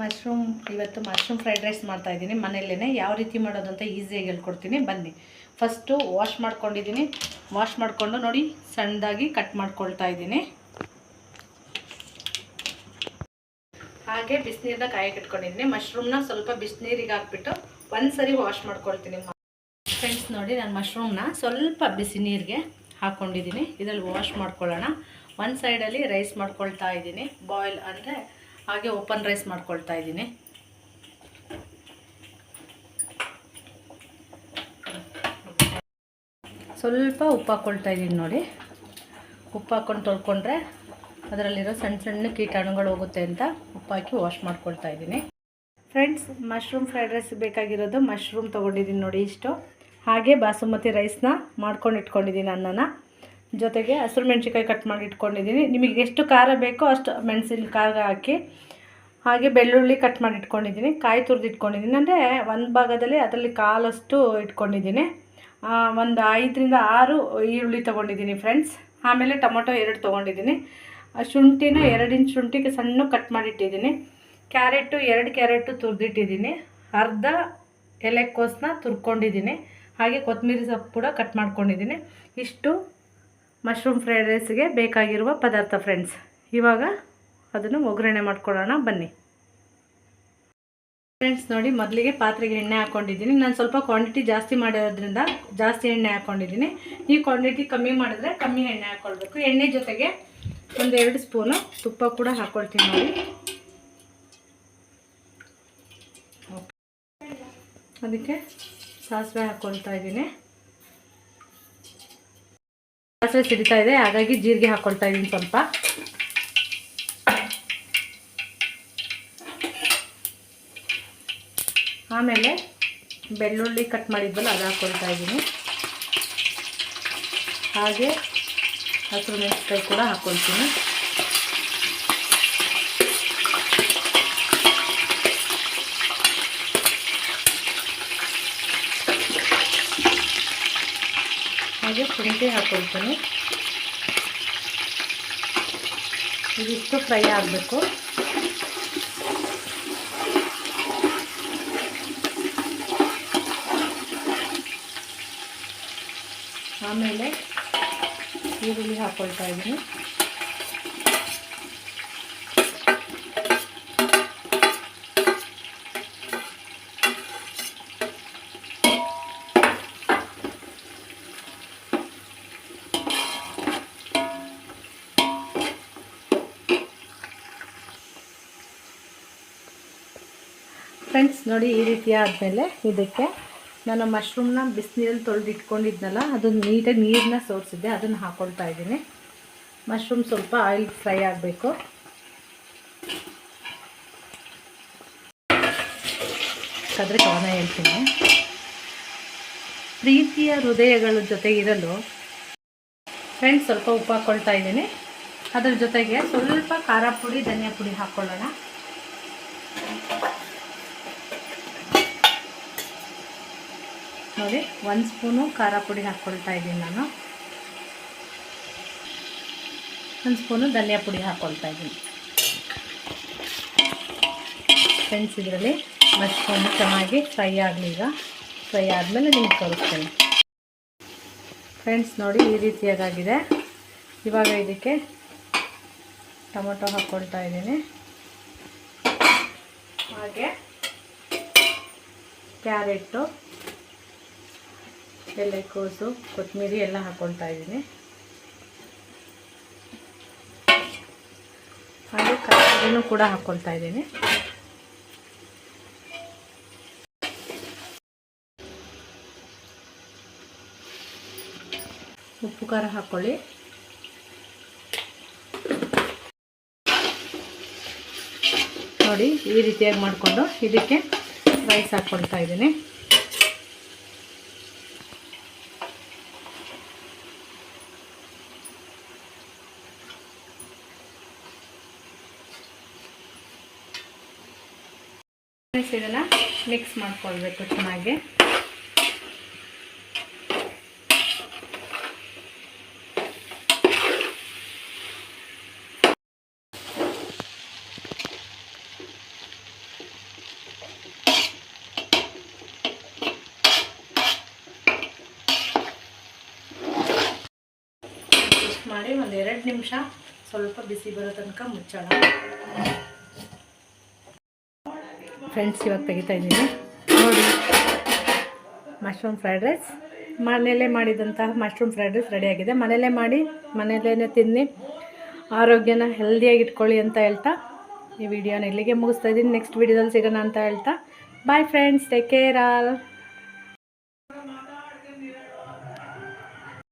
Mushroom, ಇವತ್ತು mushroom fried rice ಮಾಡ್ತಾ ಇದ್ದೀನಿ. ಮನೆಯಲ್ಲೇ ಯಾವ ರೀತಿ ಮಾಡೋದು ಅಂತ ಈಸಿಯಾಗಿ ಹೇಳ್ಕೊಡ್ತೀನಿ. ಬನ್ನಿ. ಫಸ್ಟು ವಾಶ್ ಮಾಡ್ಕೊಂಡಿದ್ದೀನಿ. ವಾಶ್ ಮಾಡಿಕೊಂಡು ನೋಡಿ, ಸಣ್ಣದಾಗಿ ಕಟ್ ಮಾಡ್ಕೊಳ್ತಾ ಇದ್ದೀನಿ. ಹಾಗೆ ಬಿಸಿನೀರನ್ನ ಕಾಯಕ್ಕೆ ಇಟ್ಕೊಂಡಿದ್ದೀನಿ. ಮಶ್ರೂಮ್ನ ಸ್ವಲ್ಪ ಬಿಸಿನೀರಿಗೆ ಹಾಕ್ಬಿಟ್ಟು ಒಂದು ಸರಿ ವಾಶ್ ಮಾಡ್ಕೊಳ್ತೀನಿ. ಫ್ರೆಂಡ್ಸ್ ನೋಡಿ ನಾನು ಮಶ್ರೂಮ್ನ ಸ್ವಲ್ಪ ಬಿಸಿ ನೀರಿಗೆ ಹಾಕ್ಕೊಂಡಿದ್ದೀನಿ ಇದರಲ್ಲಿ ವಾಶ್ ಮಾಡ್ಕೊಳ್ಳೋಣ. ಒಂದು ಸೈಡಲ್ಲಿ ರೈಸ್ ಮಾಡ್ಕೊಳ್ತಾ ಇದ್ದೀನಿ. ಬಾಯ್ಲ್ ಅಂದರೆ ಹಾಗೆ ಓಪನ್ ರೈಸ್ ಮಾಡ್ಕೊಳ್ತಾ ಇದ್ದೀನಿ. ಸ್ವಲ್ಪ ಉಪ್ಪು ಹಾಕ್ಕೊಳ್ತಾ ಇದ್ದೀನಿ ನೋಡಿ. ಉಪ್ಪು ಹಾಕ್ಕೊಂಡು ತೊಳ್ಕೊಂಡ್ರೆ ಅದರಲ್ಲಿರೋ ಸಣ್ಣ ಸಣ್ಣ ಕೀಟಾಣುಗಳು ಹೋಗುತ್ತೆ ಅಂತ ಉಪ್ಪು ಹಾಕಿ ವಾಶ್ ಮಾಡ್ಕೊಳ್ತಾ ಇದ್ದೀನಿ. ಫ್ರೆಂಡ್ಸ್ ಮಶ್ರೂಮ್ ಫ್ರೈಡ್ ರೈಸ್ ಬೇಕಾಗಿರೋದು ಮಶ್ರೂಮ್ ತೊಗೊಂಡಿದ್ದೀನಿ ನೋಡಿ ಇಷ್ಟು. ಹಾಗೆ ಬಾಸುಮತಿ ರೈಸ್ನ ಮಾಡ್ಕೊಂಡು ಇಟ್ಕೊಂಡಿದ್ದೀನಿ ಅನ್ನನ. ಜೊತೆಗೆ ಹಸಿರು ಮೆಣಸಿನ್ಕಾಯಿ ಕಟ್ ಮಾಡಿ ಇಟ್ಕೊಂಡಿದ್ದೀನಿ. ನಿಮಗೆ ಎಷ್ಟು ಖಾರ ಬೇಕೋ ಅಷ್ಟು ಮೆಣಸಿನ ಖಾರ ಹಾಕಿ, ಹಾಗೆ ಬೆಳ್ಳುಳ್ಳಿ ಕಟ್ ಮಾಡಿ ಇಟ್ಕೊಂಡಿದ್ದೀನಿ. ಕಾಯಿ ತುರಿದು ಇಟ್ಕೊಂಡಿದ್ದೀನಿ. ಅಂದರೆ ಒಂದು ಭಾಗದಲ್ಲಿ ಅದರಲ್ಲಿ ಕಾಲಷ್ಟು ಇಟ್ಕೊಂಡಿದ್ದೀನಿ. ಒಂದು ಐದರಿಂದ ಆರು ಈರುಳ್ಳಿ ತೊಗೊಂಡಿದ್ದೀನಿ ಫ್ರೆಂಡ್ಸ್ ಆಮೇಲೆ ಟೊಮೊಟೊ ಎರಡು ತೊಗೊಂಡಿದ್ದೀನಿ. ಶುಂಠಿನ ಎರಡು ಇಂಚ್ ಶುಂಠಿಗೆ ಸಣ್ಣ ಕಟ್ ಮಾಡಿಟ್ಟಿದ್ದೀನಿ ಕ್ಯಾರೆಟು ಎರಡು ಕ್ಯಾರೆಟು ತುರಿದಿಟ್ಟಿದ್ದೀನಿ ಅರ್ಧ ಎಲೆಕೋಸನ್ನ ತುರ್ಕೊಂಡಿದ್ದೀನಿ. ಹಾಗೆ ಕೊತ್ತಂಬರಿ ಸೊಪ್ಪು ಕೂಡ ಕಟ್ ಮಾಡ್ಕೊಂಡಿದ್ದೀನಿ. ಇಷ್ಟು ಮಶ್ರೂಮ್ ಫ್ರೈಡ್ ರೈಸ್ಗೆ ಬೇಕಾಗಿರುವ ಪದಾರ್ಥ ಫ್ರೆಂಡ್ಸ್ ಇವಾಗ ಅದನ್ನು ಒಗ್ಗರಣೆ ಮಾಡ್ಕೊಡೋಣ ಬನ್ನಿ. ಫ್ರೆಂಡ್ಸ್ ನೋಡಿ, ಮೊದಲಿಗೆ ಪಾತ್ರೆಗೆ ಎಣ್ಣೆ ಹಾಕ್ಕೊಂಡಿದ್ದೀನಿ. ನಾನು ಸ್ವಲ್ಪ ಕ್ವಾಂಟಿಟಿ ಜಾಸ್ತಿ ಮಾಡಿರೋದ್ರಿಂದ ಜಾಸ್ತಿ ಎಣ್ಣೆ ಹಾಕ್ಕೊಂಡಿದ್ದೀನಿ. ಈ ಕ್ವಾಂಟಿಟಿ ಕಮ್ಮಿ ಮಾಡಿದ್ರೆ ಕಮ್ಮಿ ಎಣ್ಣೆ ಹಾಕ್ಕೊಳ್ಬೇಕು. ಎಣ್ಣೆ ಜೊತೆಗೆ ಒಂದೆರಡು ಸ್ಪೂನು ತುಪ್ಪ ಕೂಡ ಹಾಕ್ಕೊಳ್ತೀನಿ ನೋಡಿ. ಅದಕ್ಕೆ ಸಾಸಿವೆ ಹಾಕ್ಕೊಳ್ತಾ ಇದ್ದೀನಿ. ಸಾಸಿವೆ ಸಿಡಿತಾ ಇದೆ, ಹಾಗಾಗಿ ಜೀರಿಗೆ ಹಾಕ್ಕೊಳ್ತಾ ಇದ್ದೀನಿ ಸ್ವಲ್ಪ. ಆಮೇಲೆ ಬೆಳ್ಳುಳ್ಳಿ ಕಟ್ ಮಾಡಿದ್ವಲ್ಲ, ಅದು ಹಾಕ್ಕೊಳ್ತಾ ಇದ್ದೀನಿ ಹಾಗೆ ಹಸಿರು ಮೆಣಸಿನ್ಕಾಯಿ ಕೂಡ ಹಾಕ್ಕೊಳ್ತೀನಿ ಹಾಗೆ ಶುಂಠಿ ಹಾಕ್ಕೊಳ್ತೀನಿ ಇದಿಷ್ಟು ಫ್ರೈ ಆಗಬೇಕು ಆಮೇಲೆ ಈರುಳ್ಳಿ ಹಾಕ್ಕೊಳ್ತಾ ಇದ್ದೀನಿ ಫ್ರೆಂಡ್ಸ್, ನೋಡಿ ಈ ರೀತಿ ಆದಮೇಲೆ ಇದಕ್ಕೆ ನಾನು ಮಶ್ರೂಮ್ನ ಬಿಸಿನೀರಲ್ಲಿ ತೊಳೆದು ಇಟ್ಕೊಂಡಿದ್ನಲ್ಲ ಅದನ್ನು ನೀಟಾಗಿ ನೀರನ್ನ ಸೋರಿಸಿದ್ದೆ, ಅದನ್ನು ಹಾಕ್ಕೊಳ್ತಾ ಇದ್ದೀನಿ. ಮಶ್ರೂಮ್ ಸ್ವಲ್ಪ ಆಯಿಲ್ ಫ್ರೈ ಆಗಬೇಕು. ಕದ್ರೆ ಕವನ ಹೇಳ್ತೀನಿ. ಪ್ರೀತಿಯ ಹೃದಯಗಳ ಜೊತೆ ಇರಲು ಫ್ರೆಂಡ್ಸ್, ಸ್ವಲ್ಪ ಉಪ್ಪು ಹಾಕ್ಕೊಳ್ತಾ ಇದ್ದೀನಿ. ಅದ್ರ ಜೊತೆಗೆ ಸ್ವಲ್ಪ ಖಾರ ಪುಡಿ, ಧನಿಯಾ ಪುಡಿ ಹಾಕ್ಕೊಳ್ಳೋಣ ನೋಡಿ, ಒಂದು ಸ್ಪೂನು ಖಾರ ಪುಡಿ ಹಾಕ್ಕೊಳ್ತಾ ಇದ್ದೀನಿ ನಾನು. ಒಂದು ಸ್ಪೂನು ಧನಿಯಾ ಪುಡಿ ಹಾಕ್ಕೊಳ್ತಾ ಇದ್ದೀನಿ. ಫ್ರೆಂಡ್ಸ್ ಇದರಲ್ಲಿ ಮಸ್ಕೊಂಡು ಚೆನ್ನಾಗಿ ಫ್ರೈ ಆಗಲಿ ಈಗ. ಫ್ರೈ ಆದಮೇಲೆ ನಿಮ್ಗೆ ತೋರಿಸ್ತೇನೆ. ಫ್ರೆಂಡ್ಸ್ ನೋಡಿ ಈ ರೀತಿಯಾಗಿದೆ ಇವಾಗ ಇದಕ್ಕೆ ಟೊಮೊಟೊ ಹಾಕ್ಕೊಳ್ತಾ ಇದ್ದೀನಿ. ಹಾಗೆ, ಕ್ಯಾರೆಟು ಎಲೆಕೋಸು ಕೊತ್ತಂಬರಿ ಎಲ್ಲ ಹಾಕೊಳ್ತಾ ಇದ್ದೀನಿ. ಹಾಗೆ ಕಾಯಿನು ಕೂಡ ಹಾಕ್ಕೊಳ್ತಾ ಇದ್ದೀನಿ. ಉಪ್ಪು, ಖಾರ ಹಾಕ್ಕೊಳ್ಳಿ ನೋಡಿ, ಈ ರೀತಿಯಾಗಿ ಮಾಡಿಕೊಂಡು ಇದಕ್ಕೆ ರೈಸ್ ಹಾಕ್ಕೊಳ್ತಾ ಇದ್ದೀನಿ. ಇದನ್ನು ಮಿಕ್ಸ್ ಮಾಡ್ಕೊಳ್ಬೇಕು ಚೆನ್ನಾಗಿ. ಮಾಡಿ ಒಂದು ಎರಡು ನಿಮಿಷ ಸ್ವಲ್ಪ ಬಿಸಿ ಬರೋ ತನಕ ಮುಚ್ಚೋಣ. ಫ್ರೆಂಡ್ಸ್ ಇವಾಗ ತೆಗಿತಾ ಇದ್ದೀನಿ. ನೋಡಿ ಮಶ್ರೂಮ್ ಫ್ರೈಡ್ ರೈಸ್ ಮನೆಯಲ್ಲೇ ಮಾಡಿದಂತಹ ಮಶ್ರೂಮ್ ಫ್ರೈಡ್ ರೈಸ್ ರೆಡಿ ಆಗಿದೆ. ಮನೆಯಲ್ಲೇ ಮಾಡಿ ಮನೆಯಲ್ಲೇ ತಿನ್ನಿ. ಆರೋಗ್ಯನ ಹೆಲ್ದಿಯಾಗಿ ಇಟ್ಕೊಳ್ಳಿ ಅಂತ ಹೇಳ್ತಾ ಈ ವಿಡಿಯೋನ ಇಲ್ಲಿಗೆ ಮುಗಿಸ್ತಾ ಇದ್ದೀನಿ. ನೆಕ್ಸ್ಟ್ ವಿಡಿಯೋದಲ್ಲಿ ಸಿಗೋಣ ಅಂತ ಹೇಳ್ತಾ. Bye friends take care all